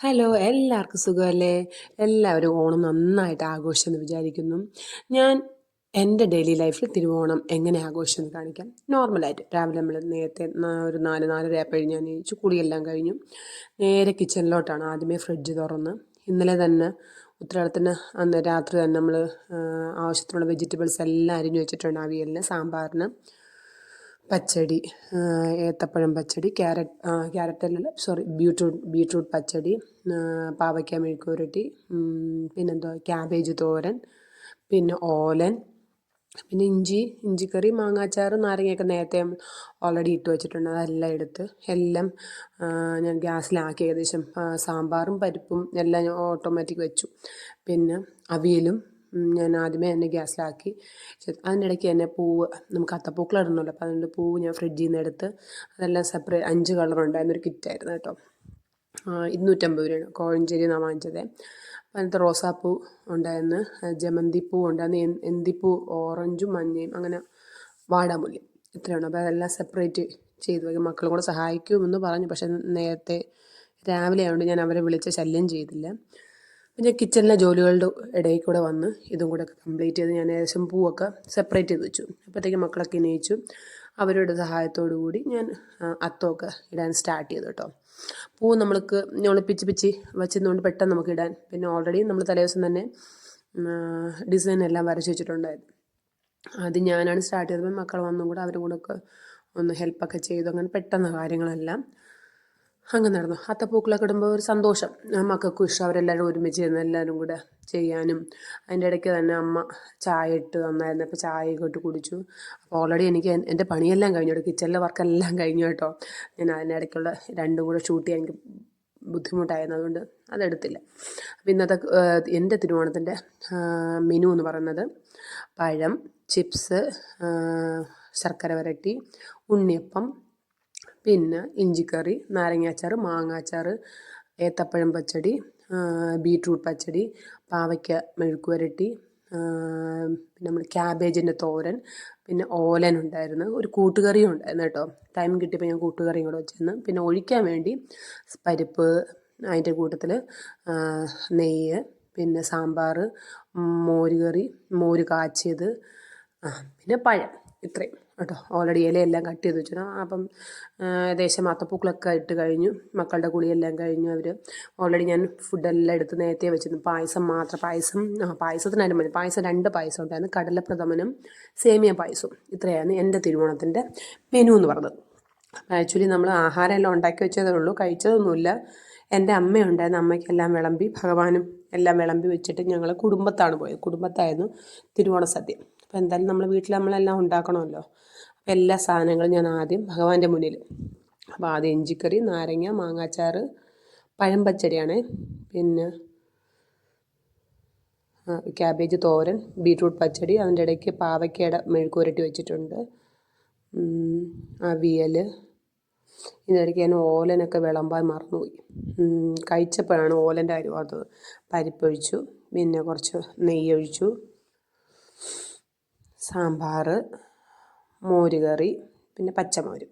Hello എല്ലാവർക്കും സുഖമല്ലേ? എല്ലാവരും ഓണം നന്നായിട്ട് ആഘോഷിച്ചെന്ന് വിചാരിക്കുന്നു. ഞാൻ എന്റെ ഡെയിലി ലൈഫിൽ തിരുവോണം എങ്ങനെ ആഘോഷം എന്ന് കാണിക്കാം നോർമലായിട്ട് രാവിലെ നമ്മൾ നേരത്തെ ഒരു നാല് നാലര ആയപ്പോഴും ഞാൻ എണീച്ചു കുളിയെല്ലാം കഴിഞ്ഞു. നേരെ കിച്ചണിലോട്ടാണ് ആദ്യമേ ഫ്രിഡ്ജ് തുറന്ന്. ഇന്നലെ തന്നെ ഉത്തരാടത്തിന് അന്ന് രാത്രി തന്നെ നമ്മൾ ആവശ്യത്തിനുള്ള വെജിറ്റബിൾസ് എല്ലാം അരിഞ്ഞു വെച്ചിട്ടുണ്ട് അവിയലിന് സാമ്പാറിന്. പച്ചടി ഏത്തപ്പഴം പച്ചടി carrot carrot sorry beetroot beetroot പച്ചടി പാവയ്ക്ക മെഴുക്കുപുരട്ടി പിന്നെന്തോ ക്യാബേജ് തോരൻ പിന്നെ ഓലൻ പിന്നെ ഇഞ്ചി ഇഞ്ചിക്കറി മാങ്ങാച്ചാർ നാരങ്ങയൊക്കെ നേരത്തെ ഓൾറെഡി ഇട്ട് വെച്ചിട്ടുണ്ട് അതെല്ലാം എടുത്ത് എല്ലാം ഞാൻ ഗ്യാസിലാക്കി ഏകദേശം സാമ്പാറും പരിപ്പും എല്ലാം ഞാൻ ഓട്ടോമാറ്റിക് വെച്ചു. പിന്നെ അവിയലും ഞാൻ ആദ്യമേ എന്നെ ഗ്യാസിലാക്കി. അതിന്റെ ഇടയ്ക്ക് തന്നെ പൂവ് നമുക്ക് അത്തപ്പൂക്കൾ ഇടണമല്ലോ. അപ്പോൾ അതുകൊണ്ട് പൂവ് ഞാൻ ഫ്രിഡ്ജിൽ നിന്ന് എടുത്ത് അതെല്ലാം സെപ്പറേറ്റ് അഞ്ച് കളർ ഉണ്ടായിരുന്നൊരു കിറ്റായിരുന്നു കേട്ടോ. ഇരുന്നൂറ്റമ്പത് രൂപയാണ്. കോഴഞ്ചേരി നിന്നാണ് വാങ്ങിച്ചത്. അതിനകത്ത് റോസാപ്പൂ ഉണ്ടായിരുന്നു. ജമന്തിപ്പൂ ഉണ്ടായിരുന്നു. എന്തിപ്പൂ ഓറഞ്ചും മഞ്ഞയും അങ്ങനെ വാടാമുല്ലി ഇത്രയാണ്. അപ്പോൾ അതെല്ലാം സെപ്പറേറ്റ് ചെയ്തു. വയ്ക്കും മക്കളും കൂടെ സഹായിക്കുമെന്ന് പറഞ്ഞു. പക്ഷേ നേരത്തെ രാവിലെ ആയതുകൊണ്ട് ഞാൻ അവരെ വിളിച്ച് ശല്യം ചെയ്തില്ല. പിന്നെ കിച്ചണിലെ ജോലികളുടെ ഇടയിൽ കൂടെ വന്ന് ഇതും കൂടെ കംപ്ലീറ്റ് ചെയ്ത് ഞാൻ ഏകദേശം പൂവൊക്കെ സെപ്പറേറ്റ് ചെയ്ത് വെച്ചു. അപ്പോഴത്തേക്ക് മക്കളൊക്കെ എണീച്ചു. അവരുടെ സഹായത്തോടു കൂടി ഞാൻ അത്തമൊക്കെ ഇടാൻ സ്റ്റാർട്ട് ചെയ്തു കേട്ടോ പൂ നമ്മൾക്ക് നമ്മൾ പിച്ച് പിച്ച് വെച്ചതുകൊണ്ട് പെട്ടെന്ന് നമുക്ക് ഇടാൻ. പിന്നെ ഓൾറെഡി നമ്മൾ തലേദിവസം തന്നെ ഡിസൈൻ എല്ലാം വരച്ച് വെച്ചിട്ടുണ്ടായിരുന്നു. അത് ഞാനാണ് സ്റ്റാർട്ട് ചെയ്തപ്പോൾ മക്കൾ വന്നും കൂടെ അവരും കൂടെ ഒക്കെ ഒന്ന് ഹെൽപ്പൊക്കെ ചെയ്തു. അങ്ങനെ പെട്ടെന്ന് കാര്യങ്ങളെല്ലാം അങ്ങനെ നടന്നു. അത്തപ്പൂക്കളൊക്കെ ഇടുമ്പോൾ ഒരു സന്തോഷം. മക്കൾക്കും ഇഷ്ടം. അവരെല്ലാവരും ഒരുമിച്ച് ഇരുന്ന് എല്ലാവരും കൂടെ ചെയ്യാനും. അതിന്റെ ഇടയ്ക്ക് തന്നെ അമ്മ ചായ ഇട്ട് തന്നായിരുന്നു. അപ്പോൾ ചായയൊക്കെ ഇട്ട് കുടിച്ചു. അപ്പോൾ ഓൾറെഡി എനിക്ക് എന്റെ പണിയെല്ലാം കഴിഞ്ഞു. കിച്ചണിലെ വർക്കെല്ലാം കഴിഞ്ഞു കേട്ടോ. ഞാൻ അതിന്റെ ഇടയ്ക്കുള്ള രണ്ടും കൂടെ ഷൂട്ട് ചെയ്യാൻ എനിക്ക് ബുദ്ധിമുട്ടായിരുന്നു. അതുകൊണ്ട് അതെടുത്തില്ല. അപ്പം ഇന്നത്തെ എന്റെ തിരുവോണത്തിന്റെ മെനു എന്ന് പറയുന്നത് പഴം ചിപ്സ് ശർക്കര വരട്ടി ഉണ്ണിയപ്പം പിന്നെ ഇഞ്ചിക്കറി നാരങ്ങാച്ചാർ മാങ്ങാച്ചാർ ഏത്തപ്പഴം പച്ചടി ബീട്രൂട്ട് പച്ചടി പാവയ്ക്ക മെഴുക്ക് വരട്ടി പിന്നെ നമ്മൾ ക്യാബേജിന്റെ തോരൻ പിന്നെ ഓലൻ ഉണ്ടായിരുന്നു ഒരു കൂട്ടുകറിയും ഉണ്ടായിരുന്നു കേട്ടോ. ടൈം കിട്ടിയപ്പോൾ ഞാൻ കൂട്ടുകറിയും കൂടെ വെച്ചിരുന്നു. പിന്നെ ഒഴിക്കാൻ വേണ്ടി പരിപ്പ് അതിന്റെ കൂട്ടത്തിൽ നെയ്യ് പിന്നെ സാമ്പാർ മോരുകറി മോര് കാച്ചിയത് പിന്നെ പഴം ഇത്രയും. കേട്ടോ. ഓൾറെഡി ഇലയെല്ലാം കട്ട് ചെയ്ത് വെച്ചു അപ്പം ഏകദേശം അത്തപ്പൂക്കളൊക്കെ ഇട്ട് കഴിഞ്ഞു. മക്കളുടെ കുളിയെല്ലാം കഴിഞ്ഞു അവർ ഓൾറെഡി ഞാൻ ഫുഡെല്ലാം എടുത്ത് നേരത്തെ വെച്ചിരുന്നു. പായസം മാത്രം. പായസം പായസത്തിനായാലും മതി. പായസം രണ്ട് പായസം ഉണ്ടായിരുന്നു. കടലപ്രഥമനും സേമിയ പായസവും. ഇത്രയാണ് എന്റെ തിരുവോണത്തിന്റെ മെനു എന്ന് പറഞ്ഞത്. ആക്ച്വലി നമ്മൾ ആഹാരം എല്ലാം ഉണ്ടാക്കി വെച്ചതേ ഉള്ളൂ. കഴിച്ചതൊന്നുമില്ല. എന്റെ അമ്മയുണ്ടായിരുന്നു അമ്മയ്ക്കെല്ലാം വിളമ്പി ഭഗവാനും എല്ലാം വിളമ്പി വെച്ചിട്ട് ഞങ്ങൾ കുടുംബത്താണ് പോയത്. കുടുംബത്തായിരുന്നു തിരുവോണ സദ്യ അപ്പോൾ എന്തായാലും നമ്മൾ വീട്ടിൽ നമ്മളെല്ലാം ഉണ്ടാക്കണമല്ലോ. അപ്പോൾ എല്ലാ സാധനങ്ങളും ഞാൻ ആദ്യം ഭഗവാന്റെ മുന്നിൽ അപ്പോൾ ആദ്യം ഇഞ്ചിക്കറി നാരങ്ങ മാങ്ങാച്ചാറ് പഴം പച്ചടിയാണ്. പിന്നെ ക്യാബേജ് തോരൻ ബീട്രൂട്ട് പച്ചടി അതിന്റെ ഇടയ്ക്ക് പാവയ്ക്കയുടെ മെഴുക്കുരട്ടി വെച്ചിട്ടുണ്ട്. അവിയൽ ഇതിനിടയ്ക്ക് ഞാൻ ഓലനൊക്കെ വിളമ്പാൻ മറന്നുപോയി. കഴിച്ചപ്പോഴാണ് ഓലന്റെ അരി ഓർത്തത്. പരിപ്പൊഴിച്ചു പിന്നെ കുറച്ച് നെയ്യൊഴിച്ചു. സാമ്പാർ മോരുകറി പിന്നെ പച്ചമോര്.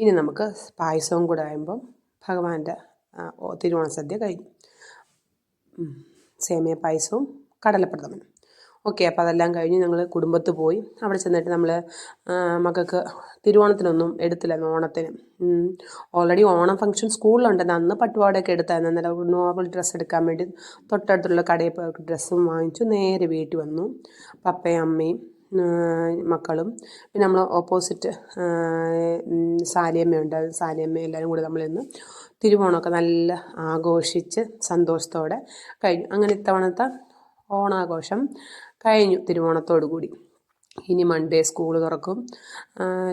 ഇനി നമുക്ക് പായസവും കൂടെ ആയുമ്പം ഭഗവാന്റെ തിരുവോണ സദ്യ കഴിഞ്ഞു സേമിയ പായസവും കടലപ്രഥമനും ഓക്കെ അപ്പോൾ അതെല്ലാം കഴിഞ്ഞ് ഞങ്ങൾ കുടുംബത്ത് പോയി. അവിടെ ചെന്നിട്ട് നമ്മൾ മക്കൾക്ക് തിരുവോണത്തിനൊന്നും എടുത്തില്ല ഓണത്തിന്. ഓൾറെഡി ഓണം ഫംഗ്ഷൻ സ്കൂളിലുണ്ടെന്ന് അന്ന് പട്ടുപാടൊക്കെ എടുത്തായിരുന്നു. അന്നേരം നോർമൽ ഡ്രസ്സ് എടുക്കാൻ വേണ്ടി തൊട്ടടുത്തുള്ള കടയിൽ പോയി ഡ്രസ്സും വാങ്ങിച്ചു. നേരെ വീട്ടിൽ വന്നു. പപ്പയും അമ്മയും മക്കളും. പിന്നെ നമ്മൾ ഓപ്പോസിറ്റ് സാലിയമ്മയുണ്ട് സാലിയമ്മ എല്ലാവരും കൂടി നമ്മളിന്ന് തിരുവോണമൊക്കെ നല്ല ആഘോഷിച്ച് സന്തോഷത്തോടെ കഴിഞ്ഞു. അങ്ങനെ ഇത്തവണത്തെ ഓണാഘോഷം കഴിഞ്ഞു തിരുവോണത്തോടു കൂടി. ഇനി മൺഡേ സ്കൂൾ തുറക്കും.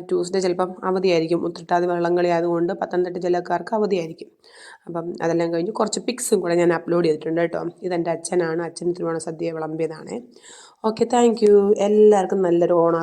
ട്യൂസ്ഡേ ചിലപ്പം അവധിയായിരിക്കും. ഉത്രട്ടാതി വള്ളംകളി ആയതുകൊണ്ട് പത്തനംതിട്ട ജില്ലക്കാർക്ക് അവധിയായിരിക്കും. അപ്പം അതെല്ലാം കഴിഞ്ഞ് കുറച്ച് പിക്സും കൂടെ ഞാൻ അപ്ലോഡ് ചെയ്തിട്ടുണ്ട് കേട്ടോ. ഇതെന്റെ അച്ഛനാണ്. അച്ഛൻ തിരുവോണ സദ്യ വിളമ്പിയതാണ്. ഓക്കെ താങ്ക് യു എല്ലാവർക്കും നല്ലൊരു ഓണം